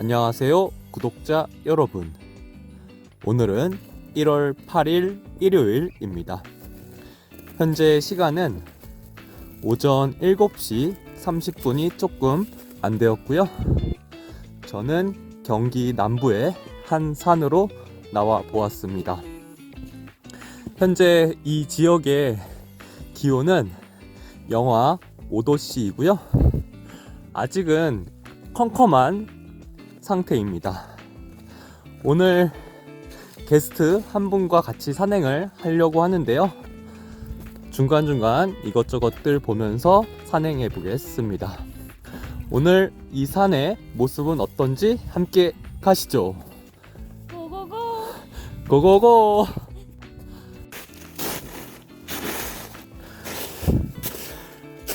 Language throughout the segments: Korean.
안녕하세요, 구독자 여러분. 오늘은 1월 8일 일요일입니다. 현재 시간은 오전 7시 30분이 조금 안 되었고요. 저는 경기 남부의 한 산으로 나와 보았습니다. 현재 이 지역의 기온은 영하 5도씨이고요. 아직은 컴컴한 상태입니다. 오늘 게스트 한 분과 같이 산행을 하려고 하는데요. 중간중간 이것저것들 보면서 산행해 보겠습니다. 오늘 이 산의 모습은 어떤지 함께 가시죠. 고고고 고고고!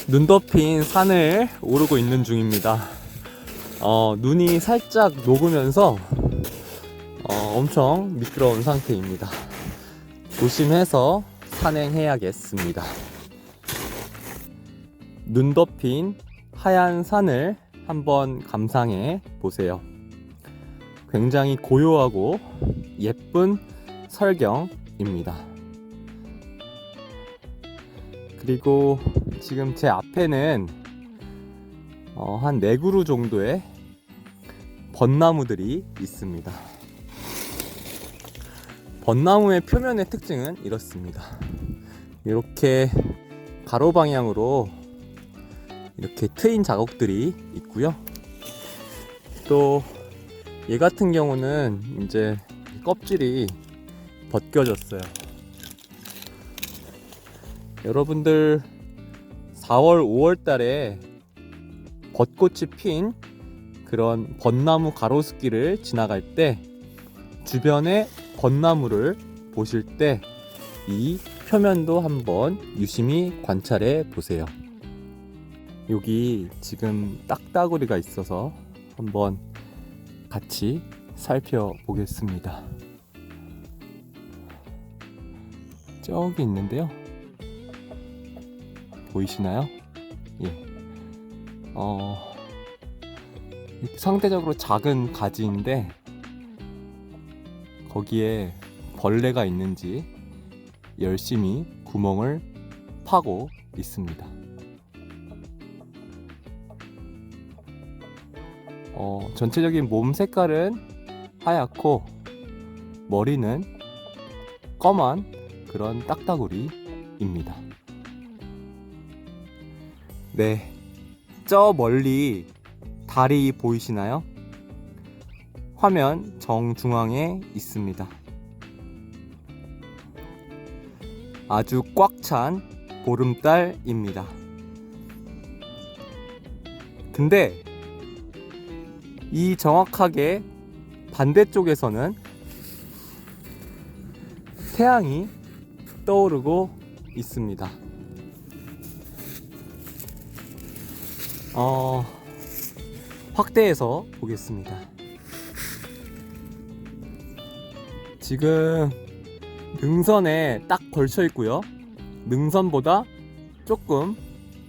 눈 덮인 산을 오르고 있는 중입니다. 어, 눈이 살짝 녹으면서 어, 엄청 미끄러운 상태입니다. 조심해서 산행해야겠습니다. 눈 덮인 하얀 산을 한번 감상해 보세요. 굉장히 고요하고 예쁜 설경입니다. 그리고 지금 제 앞에는 어, 한 4그루 정도의 벚나무들이 있습니다. 벚나무의 표면의 특징은 이렇습니다. 이렇게 가로 방향으로 이렇게 트인 자국들이 있고요. 또 얘 같은 경우는 이제 껍질이 벗겨졌어요. 여러분들 4월, 5월 달에 벚꽃이 핀 그런 벚나무 가로수길을 지나갈 때 주변에 벚나무를 보실 때 이 표면도 한번 유심히 관찰해 보세요. 여기 지금 딱따구리가 있어서 한번 같이 살펴보겠습니다. 저기 있는데요. 보이시나요? 예. 어, 상대적으로 작은 가지인데 거기에 벌레가 있는지 열심히 구멍을 파고 있습니다. 어, 전체적인 몸 색깔은 하얗고 머리는 검한 그런 딱따구리입니다. 네, 저 멀리 달이 보이시나요? 화면 정중앙에 있습니다. 아주 꽉 찬 보름달입니다. 근데 이 정확하게 반대쪽에서는 태양이 떠오르고 있습니다. 어, 확대해서 보겠습니다. 지금 능선에 딱 걸쳐 있고요. 능선보다 조금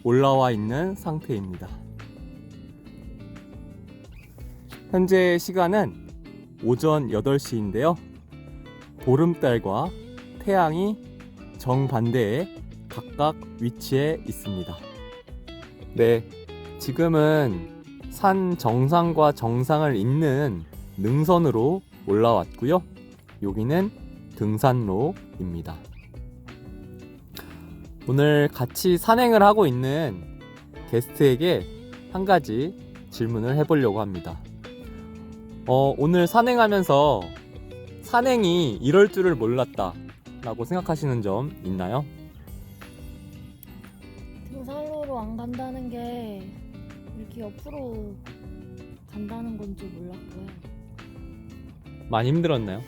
올라와 있는 상태입니다. 현재 시간은 오전 8시인데요. 보름달과 태양이 정반대에 각각 위치해 있습니다. 네, 지금은 산 정상과 정상을 잇는 능선으로 올라왔고요. 여기는 등산로입니다. 오늘 같이 산행을 하고 있는 게스트에게 한 가지 질문을 해보려고 합니다. 어, 오늘 산행하면서 산행이 이럴 줄을 몰랐다 라고 생각하시는 점 있나요? 옆으로 간다는 건 줄 몰랐고요. 많이 힘들었나요?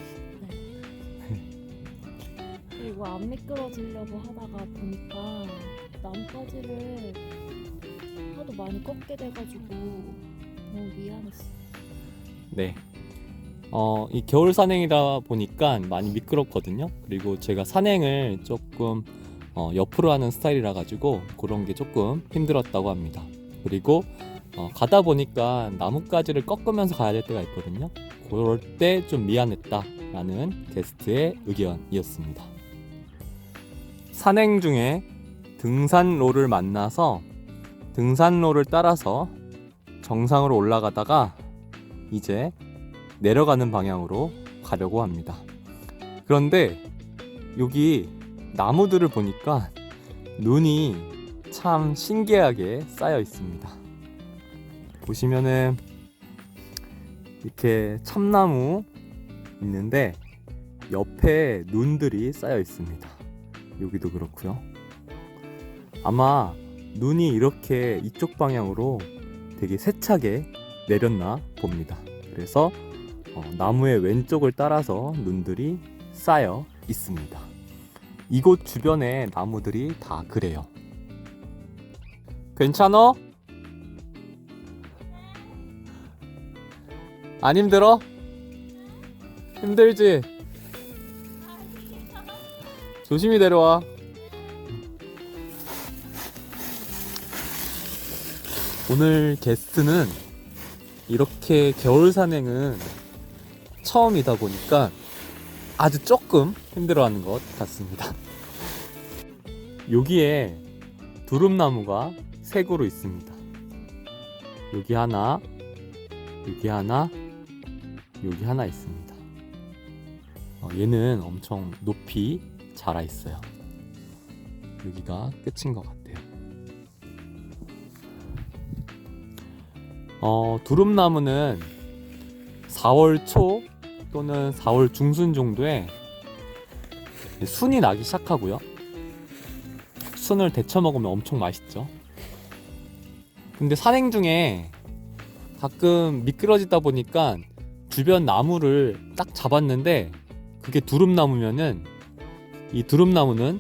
그리고 안 미끄러지려고 하다가 보니까 나뭇가지를 하도 많이 꺾게 돼가지고 너무 미안했어. 네. 어, 이 겨울 산행이다 보니까 많이 미끄럽거든요. 그리고 제가 산행을 조금 어, 옆으로 하는 스타일이라 가지고 그런 게 조금 힘들었다고 합니다. 그리고 어, 가다 보니까 나뭇가지를 꺾으면서 가야 될 때가 있거든요. 그럴 때 좀 미안했다라는 게스트의 의견이었습니다. 산행 중에 등산로를 만나서 등산로를 따라서 정상으로 올라가다가 이제 내려가는 방향으로 가려고 합니다. 그런데 여기 나무들을 보니까 눈이 참 신기하게 쌓여 있습니다. 보시면은 이렇게 참나무 있는데 옆에 눈들이 쌓여 있습니다. 여기도 그렇고요. 아마 눈이 이렇게 이쪽 방향으로 되게 세차게 내렸나 봅니다. 그래서 어, 나무의 왼쪽을 따라서 눈들이 쌓여 있습니다. 이곳 주변의 나무들이 다 그래요. 괜찮어? 안 힘들어? 힘들지? 조심히 내려와. 오늘 게스트는 이렇게 겨울 산행은 처음이다 보니까 아주 조금 힘들어하는 것 같습니다. 여기에 두릅나무가 세 그루 있습니다. 여기 하나, 여기 하나, 여기 하나 있습니다. 어, 얘는 엄청 높이 자라 있어요. 여기가 끝인 것 같아요. 어, 두릅나무는 4월 초 또는 4월 중순 정도에 순이 나기 시작하고요. 순을 데쳐 먹으면 엄청 맛있죠. 근데 산행 중에 가끔 미끄러지다 보니까 주변 나무를 딱 잡았는데 그게 두릅나무면은 이 두릅나무는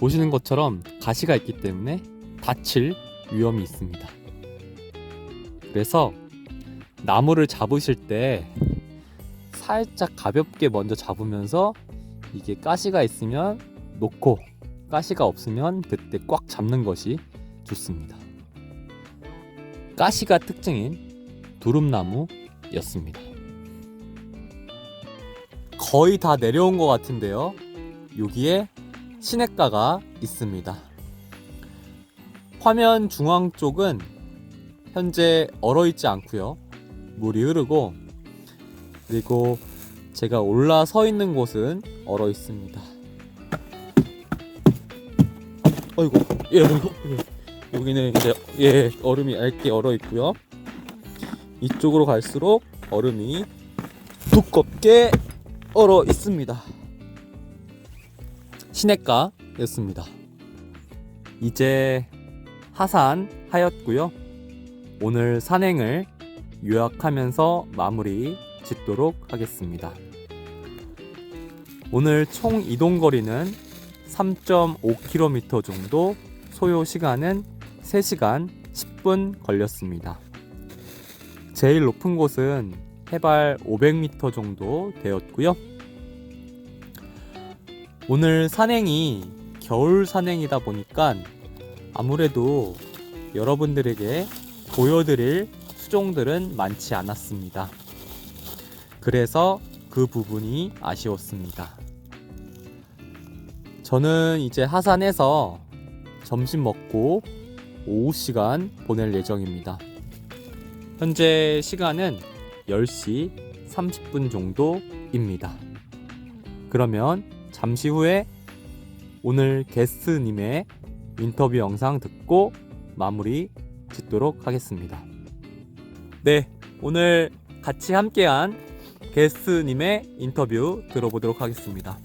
보시는 것처럼 가시가 있기 때문에 다칠 위험이 있습니다. 그래서 나무를 잡으실 때 살짝 가볍게 먼저 잡으면서 이게 가시가 있으면 놓고 가시가 없으면 그때 꽉 잡는 것이 좋습니다. 가시가 특징인 두릅나무 였습니다. 거의 다 내려온 것 같은데요. 여기에 시냇가가 있습니다. 화면 중앙 쪽은 현재 얼어 있지 않고요. 물이 흐르고 그리고 제가 올라 서 있는 곳은 얼어 있습니다. 어이구, 예. 여기는 이제 예 얼음이 얇게 얼어 있고요. 이쪽으로 갈수록 얼음이 두껍게 얼어 있습니다. 시냇가였습니다. 이제 하산하였고요. 오늘 산행을 요약하면서 마무리 짓도록 하겠습니다. 오늘 총 이동 거리는 3.5km 정도, 소요 시간은 3시간 10분 걸렸습니다. 제일 높은 곳은 해발 500m 정도 되었고요. 오늘 산행이 겨울 산행이다 보니까 아무래도 여러분들에게 보여드릴 수종들은 많지 않았습니다. 그래서 그 부분이 아쉬웠습니다. 저는 이제 하산해서 점심 먹고 오후 시간 보낼 예정입니다. 현재 시간은 10시 30분 정도입니다. 그러면 잠시 후에 오늘 게스트님의 인터뷰 영상 듣고 마무리 짓도록 하겠습니다. 네, 오늘 같이 함께한 게스트님의 인터뷰 들어보도록 하겠습니다.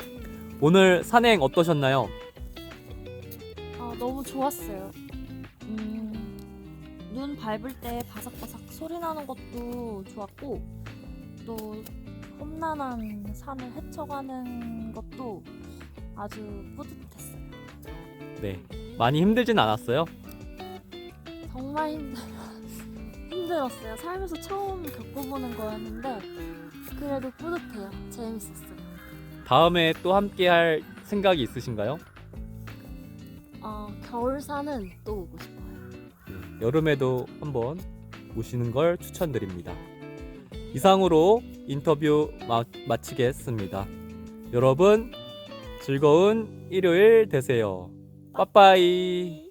오늘 산행 어떠셨나요? 아, 너무 좋았어요. 음, 눈 밟을 때 바삭바삭 소리 나는 것도 좋았고, 또 험난한 산을 헤쳐가는 것도 아주 뿌듯했어요. 네, 많이 힘들진 않았어요. 정말 힘들, 힘들었어요. 살면서 처음 겪어보는 거였는데, 그래도 뿌듯해요. 재밌었어요. 다음에 또 함께 할 생각이 있으신가요? 어, 겨울산은 또 오고 싶어요. 여름에도 한번 오시는 걸 추천드립니다. 이상으로 인터뷰 마, 마치겠습니다. 여러분 즐거운 일요일 되세요. 빠빠이.